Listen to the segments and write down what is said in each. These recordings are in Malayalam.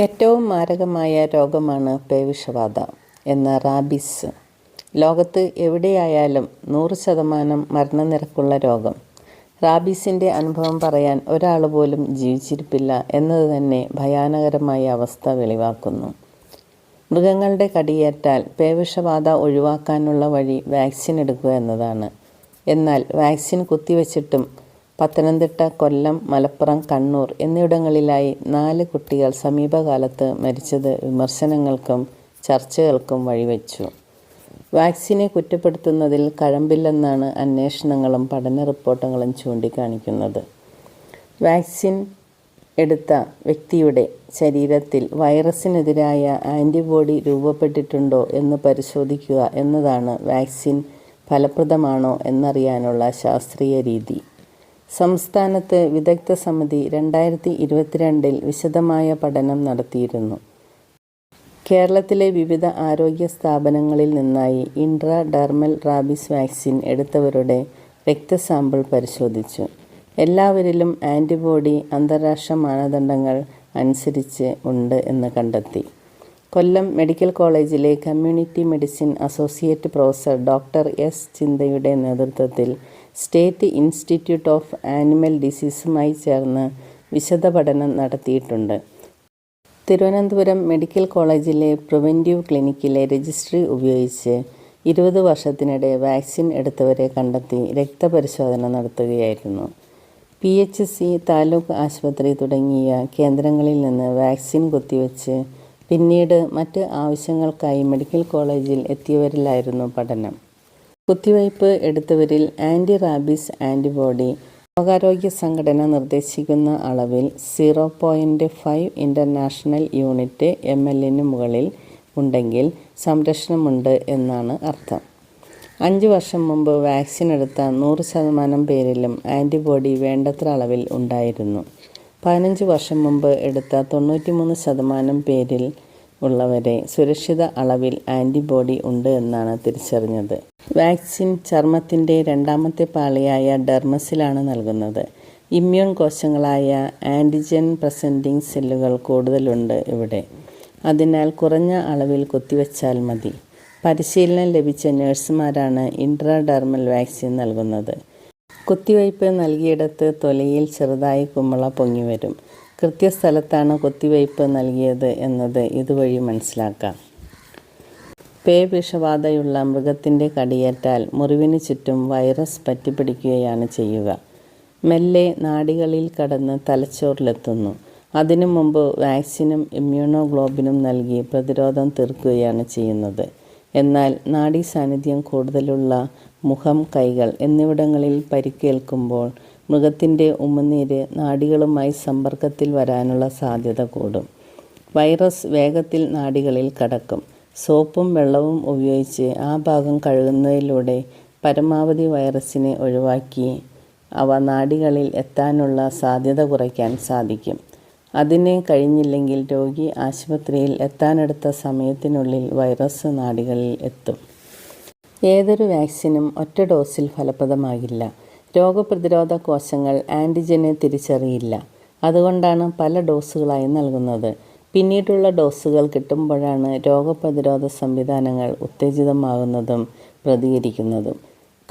ഏറ്റവും മാരകമായ രോഗമാണ് പേവിഷബാധ എന്ന റാബിസ്. ലോകത്ത് എവിടെയായാലും നൂറ് ശതമാനം മരണനിരക്കുള്ള രോഗം. റാബീസിന്റെ അനുഭവം പറയാൻ ഒരാൾ പോലും ജീവിച്ചിരിപ്പില്ല എന്നത് തന്നെ ഭയാനകരമായ അവസ്ഥ വെളിവാക്കുന്നു. മൃഗങ്ങളുടെ കടിയേറ്റാൽ പേവിഷബാധ ഒഴിവാക്കാനുള്ള വഴി വാക്സിൻ എടുക്കുക എന്നതാണ്. എന്നാൽ വാക്സിൻ കുത്തിവച്ചിട്ടും പത്തനംതിട്ട കൊല്ലം മലപ്പുറം കണ്ണൂർ എന്നിവിടങ്ങളിലായി നാല് കുട്ടികൾ സമീപകാലത്ത് മരിച്ചത് വിമർശനങ്ങൾക്കും ചർച്ചകൾക്കും വഴിവെച്ചു. വാക്സിനെ കുറ്റപ്പെടുത്തുന്നതിൽ കഴമ്പില്ലെന്നാണ് അന്വേഷണങ്ങളും പഠന റിപ്പോർട്ടുകളും ചൂണ്ടിക്കാണിക്കുന്നത്. വാക്സിൻ എടുത്ത വ്യക്തിയുടെ ശരീരത്തിൽ വൈറസിനെതിരായ ആന്റിബോഡി രൂപപ്പെട്ടിട്ടുണ്ടോ എന്ന് പരിശോധിക്കുക എന്നതാണ് വാക്സിൻ ഫലപ്രദമാണോ എന്നറിയാനുള്ള ശാസ്ത്രീയ രീതി. സംസ്ഥാനത്ത് വിദഗ്ധ സമിതി രണ്ടായിരത്തി ഇരുപത്തിരണ്ടിൽ വിശദമായ പഠനം നടത്തിയിരുന്നു. കേരളത്തിലെ വിവിധ ആരോഗ്യ സ്ഥാപനങ്ങളിൽ നിന്നായി ഇൻട്രാ ഡെർമൽ റാബിസ് വാക്സിൻ എടുത്തവരുടെ രക്തസാമ്പിൾ പരിശോധിച്ചു. എല്ലാവരിലും ആന്റിബോഡി അന്താരാഷ്ട്ര മാനദണ്ഡങ്ങൾ അനുസരിച്ച് ഉണ്ട് എന്ന് കണ്ടെത്തി. കൊല്ലം മെഡിക്കൽ കോളേജിലെ community medicine associate professor doctor S ചിന്തയുടെ നേതൃത്വത്തിൽ സ്റ്റേറ്റ് ഇൻസ്റ്റിറ്റ്യൂട്ട് ഓഫ് ആനിമൽ ഡിസീസുമായി ചേർന്ന് വിശദ പഠനം നടത്തിയിട്ടുണ്ട്. തിരുവനന്തപുരം മെഡിക്കൽ കോളേജിലെ പ്രിവന്റീവ് ക്ലിനിക്കിലെ രജിസ്ട്രി ഉപയോഗിച്ച് ഇരുപത് വർഷത്തിനിടെ വാക്സിൻ എടുത്തവരെ കണ്ടെത്തി രക്തപരിശോധന നടത്തുകയായിരുന്നു. പി എച്ച് സി താലൂക്ക് ആശുപത്രി തുടങ്ങിയ കേന്ദ്രങ്ങളിൽ നിന്ന് വാക്സിൻ കുത്തിവെച്ച് പിന്നീട് മറ്റ് ആവശ്യങ്ങൾക്കായി മെഡിക്കൽ കോളേജിൽ എത്തിയവരിലായിരുന്നു പഠനം. കുത്തിവയ്പ് എടുത്തവരിൽ ആന്റി റാബീസ് ആന്റിബോഡി ലോകാരോഗ്യ സംഘടന നിർദ്ദേശിക്കുന്ന അളവിൽ zero point five international unit M എല്ലിന് മുകളിൽ ഉണ്ടെങ്കിൽ സംരക്ഷണമുണ്ട് എന്നാണ് അർത്ഥം. അഞ്ച് വർഷം മുമ്പ് വാക്സിൻ എടുത്ത നൂറ് ശതമാനം പേരിലും ആന്റിബോഡി വേണ്ടത്ര അളവിൽ ഉണ്ടായിരുന്നു. പതിനഞ്ച് വർഷം മുമ്പ് എടുത്ത തൊണ്ണൂറ്റിമൂന്ന് ശതമാനം പേരിൽ ഉള്ളവരെ സുരക്ഷിത അളവിൽ ആന്റിബോഡി ഉണ്ട് എന്നാണ് തിരിച്ചറിഞ്ഞത്. വാക്സിൻ ചർമ്മത്തിന്റെ രണ്ടാമത്തെ പാളിയായ ഡെർമസിലാണ് നൽകുന്നത്. ഇമ്മ്യൂൺ കോശങ്ങളായ ആന്റിജൻ പ്രസന്റിംഗ് സെല്ലുകൾ കൂടുതലുണ്ട് ഇവിടെ. അതിനാൽ കുറഞ്ഞ അളവിൽ കുത്തിവെച്ചാൽ മതി. പരിശീലനം ലഭിച്ച നഴ്സുമാരാണ് ഇൻട്രാഡെർമൽ വാക്സിൻ നൽകുന്നത്. കുത്തിവയ്പ് നൽകിയിടത്ത് തൊലയിൽ ചെറുതായി കുമ്മള പൊങ്ങി വരും. കൃത്യസ്ഥലത്താണ് കുത്തിവയ്പ് നൽകിയത് എന്നത് ഇതുവഴി മനസ്സിലാക്കാം. പേ വിഷബാധയുള്ള മൃഗത്തിന്റെ കടിയേറ്റാൽ മുറിവിന് ചുറ്റും വൈറസ് പറ്റിപ്പിടിക്കുകയാണ് ചെയ്യുക. മെല്ലെ നാടികളിൽ കടന്ന് തലച്ചോറിലെത്തുന്നു. അതിനു മുമ്പ് വാക്സിനും ഇമ്മ്യൂണോഗ്ലോബിനും നൽകി പ്രതിരോധം തീർക്കുകയാണ് ചെയ്യുന്നത്. എന്നാൽ നാഡീ സാന്നിധ്യം കൂടുതലുള്ള മുഖം കൈകൾ എന്നിവിടങ്ങളിൽ പരിക്കേൽക്കുമ്പോൾ മൃഗത്തിന്റെ ഉമിനീര് നാഡികളുമായി സമ്പർക്കത്തിൽ വരാനുള്ള സാധ്യത കൂടും. വൈറസ് വേഗത്തിൽ നാഡികളിൽ കടക്കും. സോപ്പും വെള്ളവും ഉപയോഗിച്ച് ആ ഭാഗം കഴുകുന്നതിലൂടെ പരമാവധി വൈറസിനെ ഒഴിവാക്കി അവ നാഡികളിൽ എത്താനുള്ള സാധ്യത കുറയ്ക്കാൻ സാധിക്കും. അതിന് കഴിഞ്ഞില്ലെങ്കിൽ രോഗി ആശുപത്രിയിൽ എത്താനെടുത്ത സമയത്തിനുള്ളിൽ വൈറസ് നാടികളിൽ എത്തും. ഏതൊരു വാക്സിനും ഒറ്റ ഡോസിൽ ഫലപ്രദമാകില്ല. രോഗപ്രതിരോധ കോശങ്ങൾ ആന്റിജനെ തിരിച്ചറിയില്ല. അതുകൊണ്ടാണ് പല ഡോസുകളായി നൽകുന്നത്. പിന്നീടുള്ള ഡോസുകൾ കിട്ടുമ്പോഴാണ് രോഗപ്രതിരോധ സംവിധാനങ്ങൾ ഉത്തേജിതമാകുന്നതും പ്രതികരിക്കുന്നതും.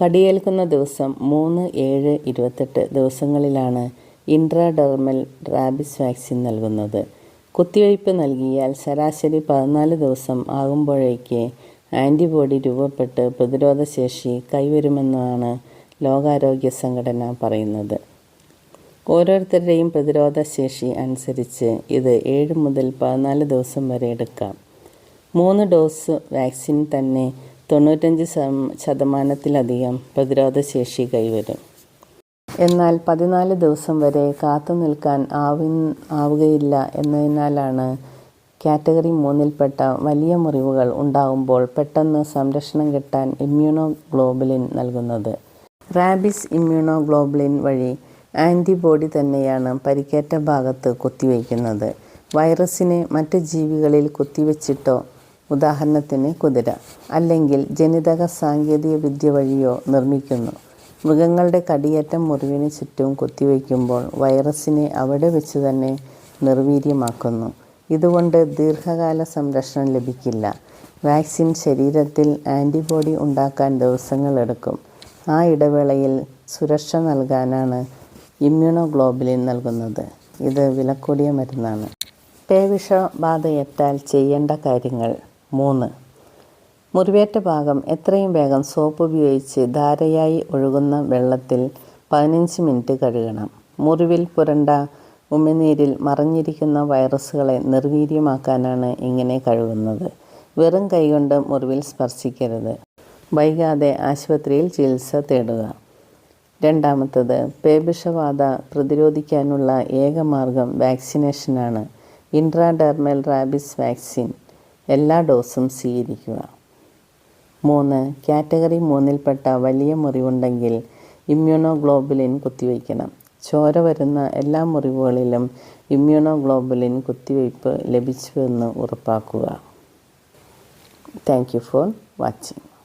കടിയേൽക്കുന്ന ദിവസം മൂന്ന് ഏഴ് ഇരുപത്തെട്ട് ദിവസങ്ങളിലാണ് ഇൻട്രാഡെർമൽ റാബിസ് വാക്സിൻ നൽകുന്നത്. കുത്തിവയ്പ് നൽകിയാൽ ശരാശരി പതിനാല് ദിവസം ആകുമ്പോഴേക്ക് ആന്റിബോഡി രൂപപ്പെട്ട് പ്രതിരോധശേഷി കൈവരുമെന്നാണ് ലോകാരോഗ്യ സംഘടന പറയുന്നത്. ഓരോരുത്തരുടെയും പ്രതിരോധശേഷി അനുസരിച്ച് ഇത് ഏഴ് മുതൽ പതിനാല് ദിവസം വരെ എടുക്കാം. മൂന്ന് ഡോസ് വാക്സിൻ തന്നെ തൊണ്ണൂറ്റഞ്ച് ശതമാനത്തിലധികം പ്രതിരോധശേഷി കൈവരും. എന്നാൽ പതിനാല് ദിവസം വരെ കാത്തു നിൽക്കാൻ ആവി ആവുകയില്ല എന്നതിനാലാണ് കാറ്റഗറി മൂന്നിൽപ്പെട്ട വലിയ മുറിവുകൾ ഉണ്ടാകുമ്പോൾ പെട്ടെന്ന് സംരക്ഷണം കിട്ടാൻ ഇമ്മ്യൂണോ ഗ്ലോബുലിൻ നൽകുന്നത്. റാബിസ് ഇമ്മ്യൂണോ ഗ്ലോബുലിൻ വഴി ആന്റിബോഡി തന്നെയാണ് പരിക്കേറ്റ ഭാഗത്ത് കുത്തിവയ്ക്കുന്നത്. വൈറസിനെ മറ്റ് ജീവികളിൽ കുത്തിവെച്ചിട്ടോ ഉദാഹരണത്തിന് കുതിര അല്ലെങ്കിൽ ജനിതക സാങ്കേതിക വിദ്യ വഴിയോ നിർമ്മിക്കുന്നു. മൃഗങ്ങളുടെ കടിയേറ്റ മുറിവിന് ചുറ്റും കുത്തിവയ്ക്കുമ്പോൾ വൈറസിനെ അവിടെ വെച്ച് തന്നെ നിർവീര്യമാക്കുന്നു. ഇതുകൊണ്ട് ദീർഘകാല സംരക്ഷണം ലഭിക്കില്ല. വാക്സിൻ ശരീരത്തിൽ ആന്റിബോഡി ഉണ്ടാക്കാൻ ദിവസങ്ങളെടുക്കും. ആ ഇടവേളയിൽ സുരക്ഷ നൽകാനാണ് ഇമ്മ്യൂണോഗ്ലോബുലിൻ നൽകുന്നത്. ഇത് വിലക്കൂടിയ മരുന്നാണ്. പേവിഷബാധയേറ്റാൽ ചെയ്യേണ്ട കാര്യങ്ങൾ മൂന്ന്. മുറിവേറ്റ ഭാഗം എത്രയും വേഗം സോപ്പ് ഉപയോഗിച്ച് ധാരയായി ഒഴുകുന്ന വെള്ളത്തിൽ പതിനഞ്ച് മിനിറ്റ് കഴുകണം. മുറിവിൽ പുരണ്ട ഉമിനീരിൽ മറഞ്ഞിരിക്കുന്ന വൈറസുകളെ നിർവീര്യമാക്കാനാണ് ഇങ്ങനെ കഴുകുന്നത്. വെറും കൈകൊണ്ട് മുറിവിൽ സ്പർശിക്കരുത്. വൈകാതെ ആശുപത്രിയിൽ ചികിത്സ തേടുക. രണ്ടാമത്തത് പേവിഷബാധ പ്രതിരോധിക്കാനുള്ള ഏക മാർഗം വാക്സിനേഷനാണ്. Intradermal rabies vaccine. എല്ലാ ഡോസും സ്വീകരിക്കുക. മൂന്ന് കാറ്റഗറി മൂന്നിൽപ്പെട്ട വലിയ മുറിവുണ്ടെങ്കിൽ ഇമ്മ്യൂണോഗ്ലോബുലിൻ കുത്തിവയ്ക്കണം. ചോര വരുന്ന എല്ലാ മുറിവുകളിലും ഇമ്മ്യൂണോഗ്ലോബുലിൻ കുത്തിവയ്പ്പ് ലഭിച്ചുവെന്ന് ഉറപ്പാക്കുക. Thank you for watching